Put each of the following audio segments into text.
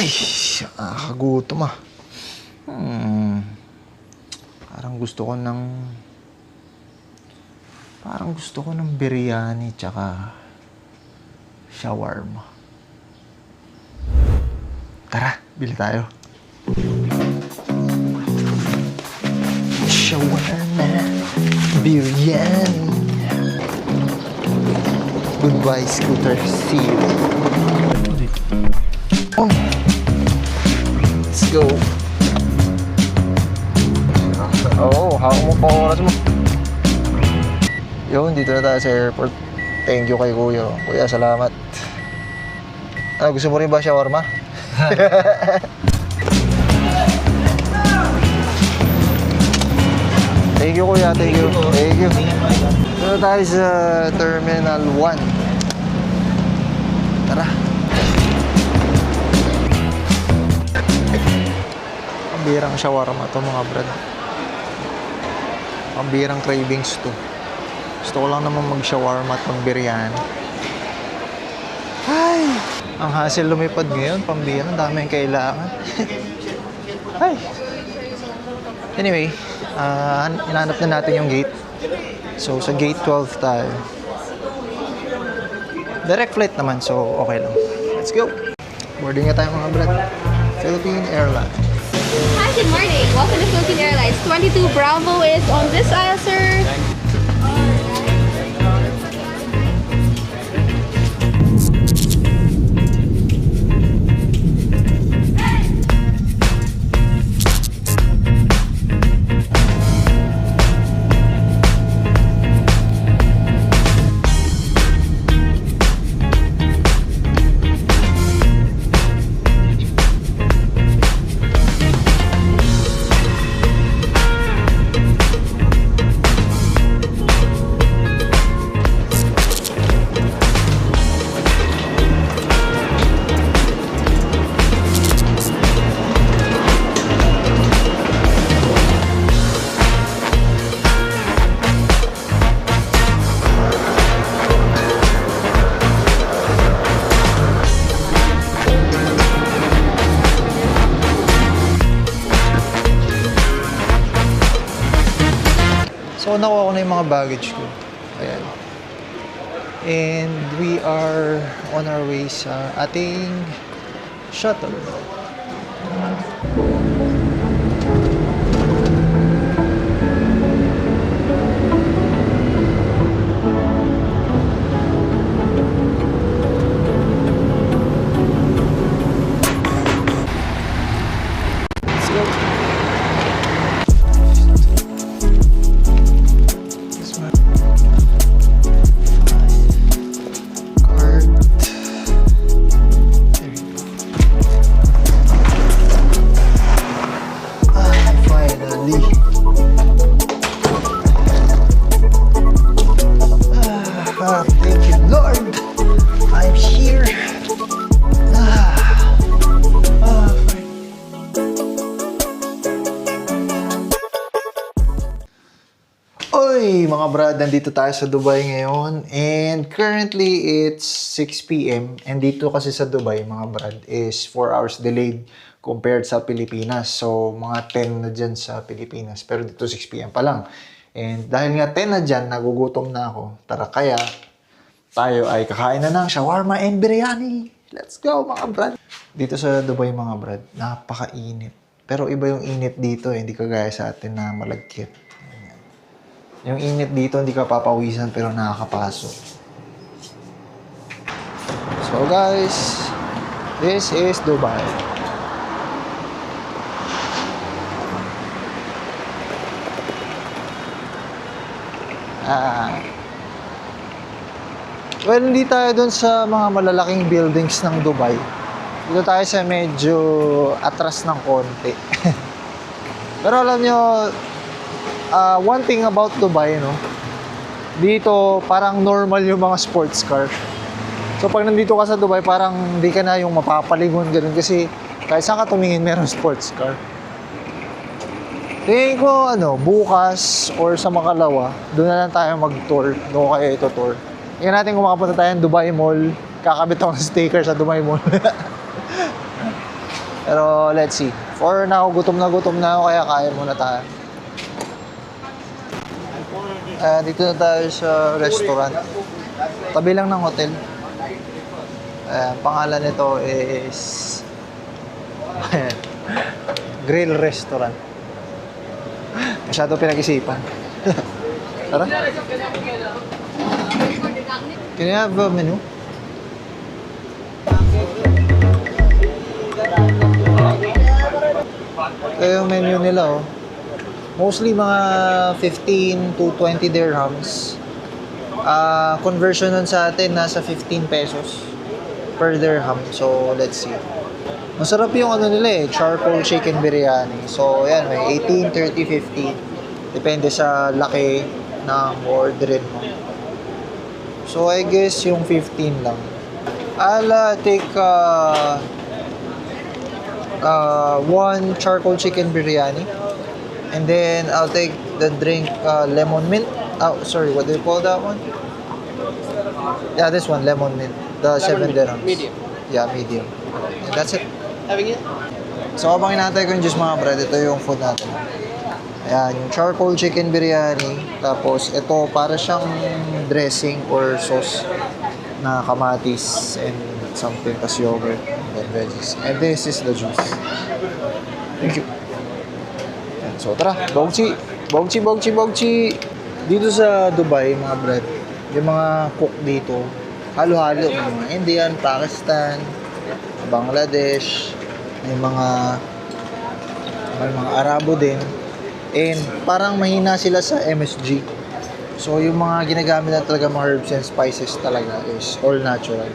Ay, nakakagutom ah. Hmm. Parang gusto ko ng... Parang gusto ko ng biryani tsaka shawarma. Tara, bili tayo. Shawarma, biryani. Goodbye, scooter. See you. Dito na tayo sa airport. Thank you kay Kuya. Kuya, salamat. Ah, gusto mo rin ba shawarma? Thank you, Kuya. Thank you. Thank you. Dito tayo sa Terminal 1. Tara. Pambirang shawarma to mga brad. Pambirang cravings to. Gusto ko lang naman mag-shawarma at mag-biryani. Ay! Ang hassle lumipad ngayon, pambirang, dami yung kailangan. Ay! Anyway, ah inanap na natin yung gate. So, sa gate 12 tayo. Direct flight naman, so okay lang. Let's go! Boarding na tayo mga brad. Philippine Airlines. Hi, good morning. Welcome to Philippine Airlines. 22 Bravo is on this aisle, sir. Mga baggage ko. Ayan. And we are on our way sa ating shuttle. Brad, nandito tayo sa Dubai ngayon and currently it's 6 p.m. and dito kasi sa Dubai, mga brad, is 4 hours delayed compared sa Pilipinas. So, mga 10 na dyan sa Pilipinas pero dito 6 p.m. pa lang. And dahil nga 10 na dyan, nagugutom na ako. Tara kaya, tayo ay kakain na ng shawarma and biryani. Let's go, mga brad. Dito sa Dubai, mga brad, napakainit. Pero iba yung init dito, eh. hindi kagaya sa atin na malagkit. Yung init dito, hindi ka papawisan pero nakakapasok. So guys, this is Dubai. Ah. Well, hindi tayo dun sa mga malalaking buildings ng Dubai. Dito tayo sa medyo atras ng konti. Pero alam nyo, uh, one thing about Dubai, no? Dito, parang normal yung mga sports car. So, pag nandito ka sa Dubai, parang hindi ka na yung mapapaligon ganun kasi kahit saan ka tumingin, meron sports car. Tingin ko, ano, bukas or sa Makalawa, doon na lang tayo mag-tour. Doon kayo ito tour. Tingnan natin kung makapunta tayo ng Dubai Mall. Kakabit ako ng sticker sa Dubai Mall. Pero let's see. For now, gutom na gutom na ako kaya kaya muna tayo. Ah, dito na tayo sa restaurant. Tabi lang ng hotel. Ayan, pangalan nito is. Grill Restaurant. Masyado pinag-isipan. Tara. Can you have a menu? Ito yung menu nila oh. Mostly mga 15 to 20 dirhams. Ah, conversion nun sa atin nasa 15 pesos per dirham. So, let's see. Masarap yung ano nila eh, charcoal chicken biryani. So, yan, may 18, 30, 50. Depende sa laki ng orderin mo. So, I guess yung 15 lang. I'll uh, take uh, uh, one charcoal chicken biryani. And then, I'll take the drink uh, lemon mint. Oh, sorry, what do you call that one? Yeah, this one, lemon mint. The 7 dirhams. Medium. Yeah, medium. And that's it. Having it? So habang inatay ko yung juice mga bread, ito yung food natin. Ayan, yung charcoal chicken biryani. Tapos ito, para siyang dressing or sauce na kamatis and something, tas yogurt and veggies. And this is the juice. Thank you. So tara, bogchi! Bogchi, bogchi, bogchi! Dito sa Dubai, mga bread, yung mga cook dito, halo-halo. Mga Indian, Pakistan, Bangladesh, may mga may mga Arabo din. And parang mahina sila sa MSG. So yung mga ginagamit na talaga mga herbs and spices talaga is all natural.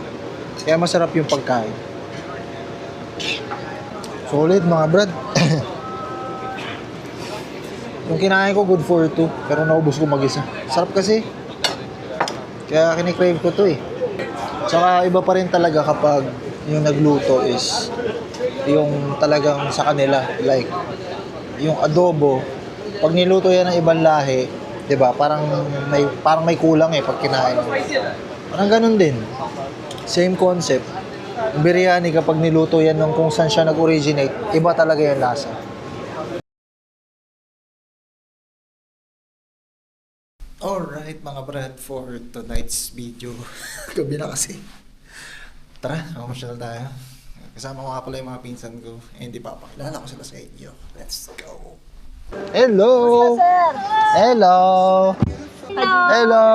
Kaya masarap yung pagkain. Solid mga brad. yung kinain ko good for two, pero naubos ko mag-isa. Sarap kasi. Kaya kinikrave ko to eh. Tsaka iba pa rin talaga kapag yung nagluto is yung talagang sa kanila like yung adobo pag niluto yan ng ibang lahi 'di ba parang may parang may kulang eh pag kinain mo. parang ganun din same concept biryani kapag niluto yan ng kung saan siya nag-originate iba talaga yung lasa Alright mga brad for tonight's video gabi na kasi Tara, mamasyal tayo. Kasama ko nga pala yung mga pinsan ko. Eh, hindi pa papakilala ko sila sa inyo. Let's go! Hello! Hello! Hello!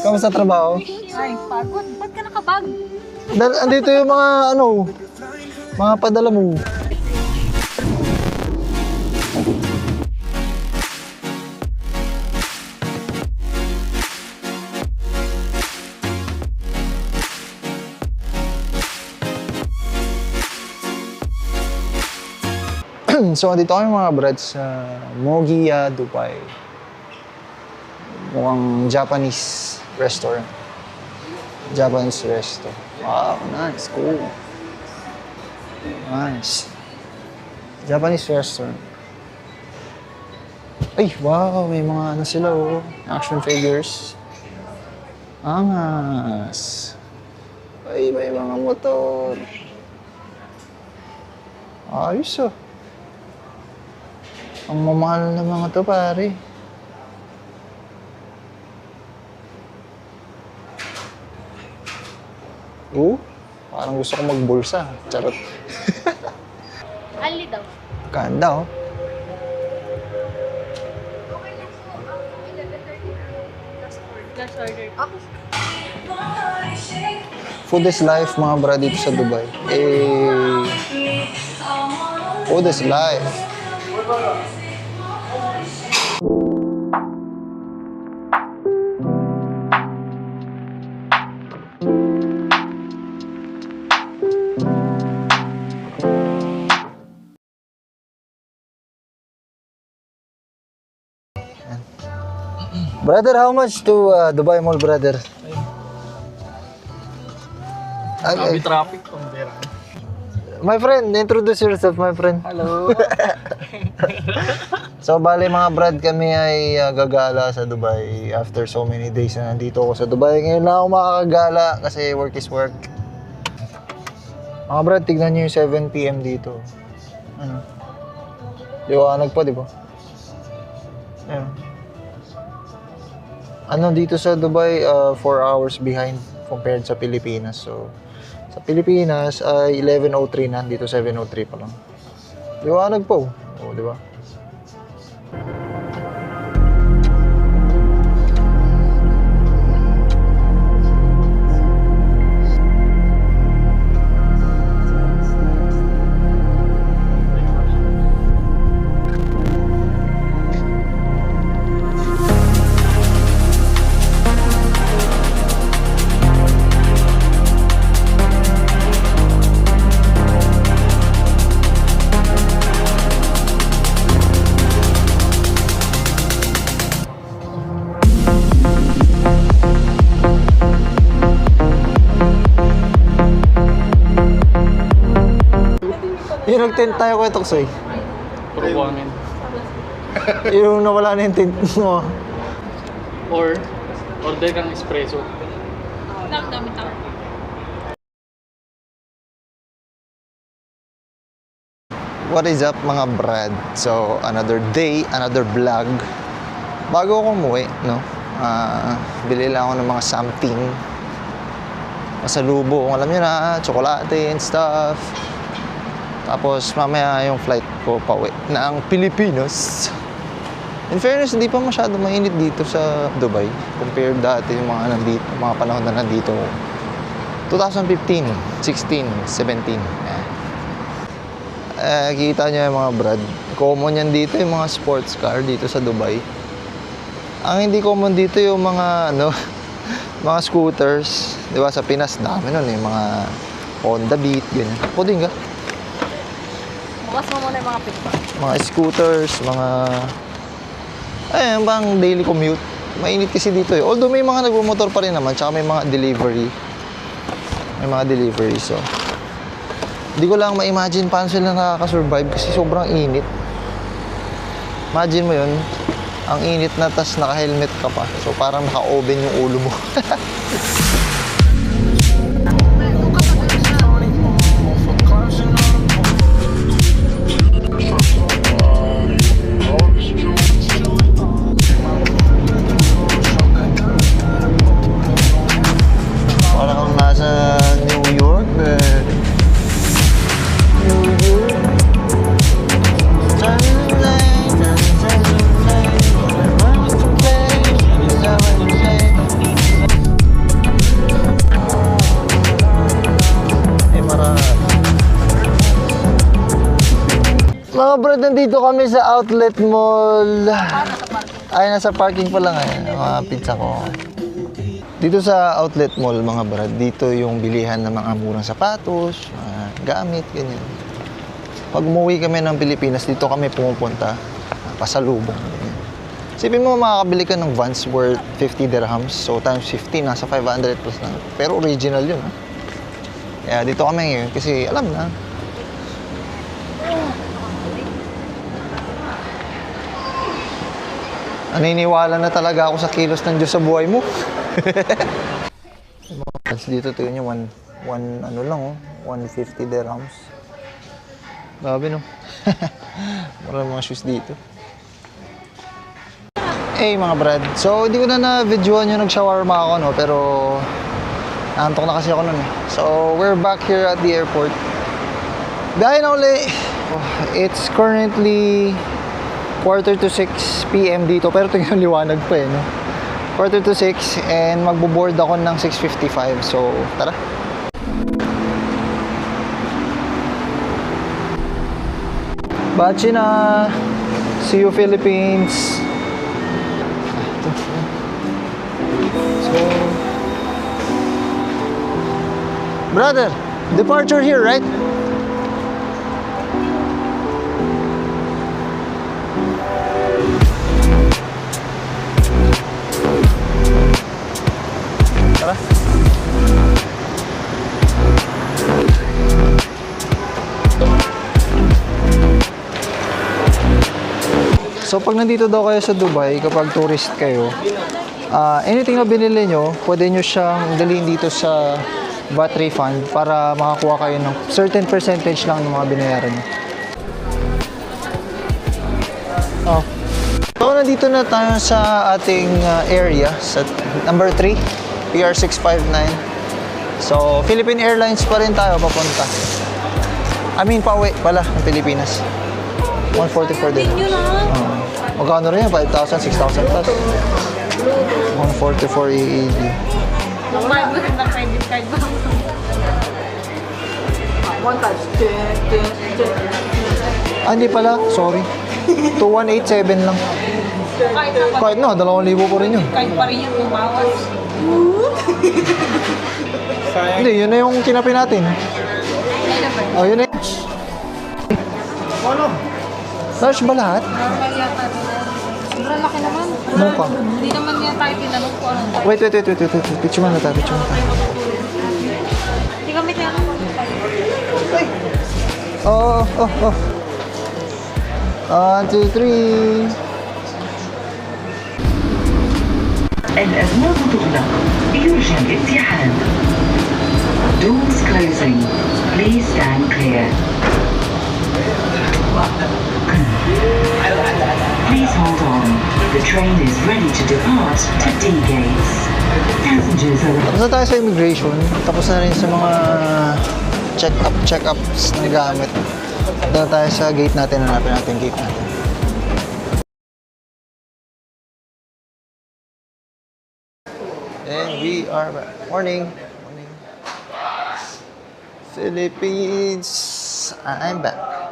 Kamusta trabaho? Ay, pagod. Ba't ka nakabag? Dal andito yung mga ano, mga padala mo. so, andito kami mga brad sa Mogia, Dubai. Mukhang Japanese restaurant. Japanese resto. Wow, nice, cool. Nice. Japanese restaurant. Ay, wow, may mga ano sila oh. Action figures. Angas. Ay, may mga motor. Ayos ah. Ang mamahal na mga to, pare. Oo, parang gusto ko magbulsa. Charot. Ali daw. Ganda, oh. Last order. Ako. Food is life, mga bra, dito sa Dubai. Eh, food is life. Brother, how much to uh, Dubai Mall, brother? Sabi traffic pambera. My friend, introduce yourself, my friend. Hello. So, bali mga brad, kami ay uh, gagala sa Dubai after so many days na nandito ako sa Dubai. Ngayon lang ako makakagala kasi work is work. Mga brad, tignan nyo yung 7pm dito. Ano? Liwanag pa, di ba? Ayun. Ano dito sa Dubai, 4 hours behind compared sa Pilipinas. So, sa Pilipinas ay 11.03 na, dito 7.03 pa lang. Liwanag pa, oh. Oh, di ba? Nag-tent tayo kay Toksoy. Puro buhangin. yung nawala na yung tent mo. Or, order kang espresso. Dami-dami tao. What is up mga brad? So, another day, another vlog. Bago ako umuwi, no? Ah, bili lang ako ng mga something. Masalubong, alam niyo na, tsokolate and stuff. Tapos mamaya yung flight ko pauwi ng Pilipinas. In fairness, hindi pa masyado mainit dito sa Dubai compared dati yung mga nandito, mga panahon na nandito. 2015, 16, 17. Ayan. Eh, kita nyo yung mga brad. Common yan dito yung mga sports car dito sa Dubai. Ang hindi common dito yung mga ano, mga scooters. 'Di ba sa Pinas dami nun eh, mga Honda Beat ganyan. Ako din ka. Bukas mo muna yung mga picture. Mga scooters, mga ayun bang daily commute. Mainit kasi dito eh. Although may mga nagmumotor pa rin naman, tsaka may mga delivery. May mga delivery so. Hindi ko lang ma-imagine paano sila nakaka-survive kasi sobrang init. Imagine mo yun, ang init na tas naka-helmet ka pa. So parang naka-oven yung ulo mo. nandito kami sa outlet mall. Ay, nasa parking pa lang eh. Mga pizza ko. Dito sa outlet mall, mga brad, dito yung bilihan ng mga murang sapatos, mga gamit, ganyan. Pag umuwi kami ng Pilipinas, dito kami pumupunta, pasalubong. Ganyan. Sipin mo, makakabili ka ng Vans worth 50 dirhams. So, times 50, nasa 500 plus na. Pero original yun, ha? Kaya dito kami ngayon kasi alam na. Naniniwala na talaga ako sa kilos ng Diyos sa buhay mo. Dito tingnan nyo, one, one, ano lang oh, 150 dirhams. Grabe no. Marami mga shoes dito. Eh mga brad, so hindi ko na na-videoan yung nag-shawarma ako no, pero naantok na kasi ako nun eh. So we're back here at the airport. Dahil na uli, oh, it's currently quarter to 6 p.m. dito, pero tingnan liwanag pa eh no quarter to 6 and magbo-board ako ng 6.55. So, tara. Bachi na! See you Philippines! So, brother, departure here, right? So pag nandito daw kayo sa Dubai, kapag tourist kayo, ah, anything na binili nyo, pwede nyo siyang dalhin dito sa VAT refund para makakuha kayo ng certain percentage lang ng mga binayaran niyo. Oh. So, nandito na tayo sa ating uh, area, sa number 3, PR659. So, Philippine Airlines pa rin tayo papunta. I mean, pauwi pala ng Pilipinas. 144 din. Yun ah. Uh, magkano rin yan? 5,000, 6,000 plus. 144 EAD. Nagbayad mo rin ng credit card ba? One touch. Ah, hindi pala. Sorry. 2187 lang. Kahit na Kahit na, 2,000 po rin yun. kahit pa rin yung tumawas. Hindi, yun na yung kinapin natin. Oh, yun na Large ba lahat? Normal yata. Sobrang laki naman. Mukha. Hindi naman niya tayo tinanong kung anong type. Wait, wait, wait, wait, wait, wait. Picture mo na tayo, picture mo na tayo. Hindi kami tinanong kung anong type. Oh, oh, oh. One, two, three. الأبواب تغلق يرجى الابتعاد Doors closing Please stand clear Please Hold on The train is ready to depart to D gates Passengers are Tapos na tayo sa immigration. Tapos na rin sa mga check-up, check-ups ng gamit. Na tayo sa gate natin. Hanapin natin gate natin. And we are back. Morning. Morning. Philippines. I'm back.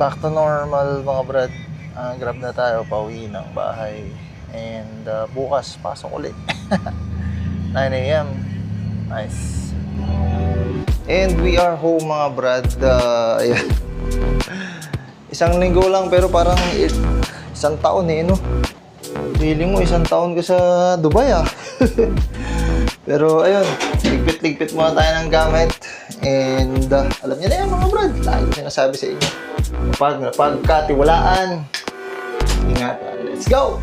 Back to normal mga brad. Ah, grab na tayo pauwi ng bahay. And ah, bukas, pasok ulit. 9 a.m. Nice. And we are home mga brad. Ayan. Isang linggo lang pero parang isang taon eh, no? Feeling mo isang taon ka sa Dubai ah. pero ayun, ligpit-ligpit muna tayo ng gamit. And ah, alam niyo na yan mga brad, lagi ko sinasabi sa inyo. Kapag napagkatiwalaan, ingatan. Let's go!